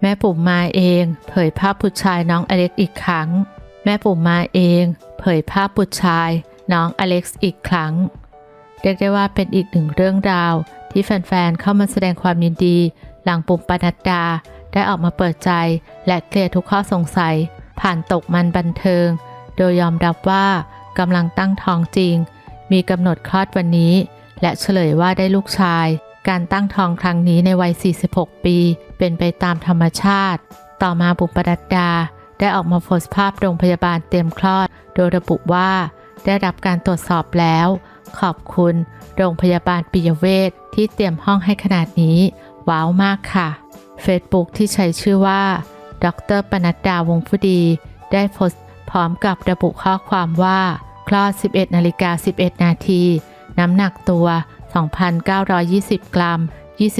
แม่ปุ่มมาเอง เผยภาพบุตรชายน้องอเล็กซ์อีกครั้ง แม่ปุ่มมาเอง เผยภาพบุตรชายน้องอเล็กซ์อีกครั้ง เรียกได้ว่าเป็นอีกหนึ่งเรื่องราว ที่แฟนๆเข้ามาแสดงความยินดี หลังปุ่มปนัดดา ได้ออกมาเปิดใจ และเคลียร์ทุกข้อสงสัย ผ่านตกมันบันเทิง โดยยอมรับว่ากำลังตั้งท้องจริง มีกำหนดคลอดวันนี้ และเฉลยว่าได้ลูกชาย การตั้งท้องครั้งนี้ในวัย 46 ปี เป็นไปตามธรรมชาติ ต่อมาบุปปัดดา ได้ออกมาโพสต์ภาพโรงพยาบาลเตรียมคลอด โดยระบุว่า ได้รับการตรวจสอบแล้ว ขอบคุณ โรงพยาบาลปิยเวชที่เตรียมห้องให้ขนาดนี้ ว้าวมากค่ะ Facebook ที่ใช้ชื่อว่า ดรปนัดดาวงผู้ดี ได้โพสต์พร้อมกับระบุข้อความว่า คลอด 11 นาฬิกา 11 นาที น้ำหนักตัว 2,920 กรัม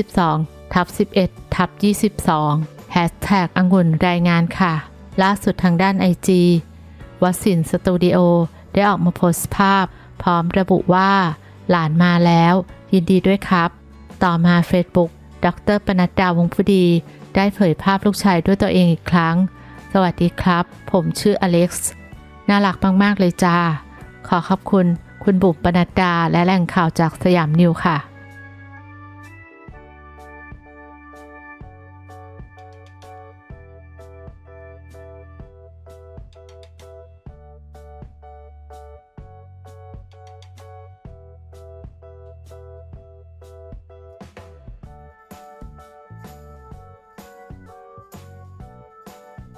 22ทับ11ทับ22แฮชแท็กองุ่นรายงานค่ะ ล่าสุดทางด้าน IG วัสินสตูดิโอได้ออกมาโพสต์ภาพ พร้อมระบุว่า หลานมาแล้ว ยินดีด้วยครับ ต่อมา Facebook ดรปนัดดาวงผู้ดี ได้เผยภาพลูกชายด้วยตัวเองอีกครั้ง สวัสดีครับ ผมชื่ออเล็กซ์ น่ารักมาก ๆ เลยจ้า ขอขอบคุณ คุณบุ๋มปนัดดาและแหล่งข่าวจากสยามนิวค่ะ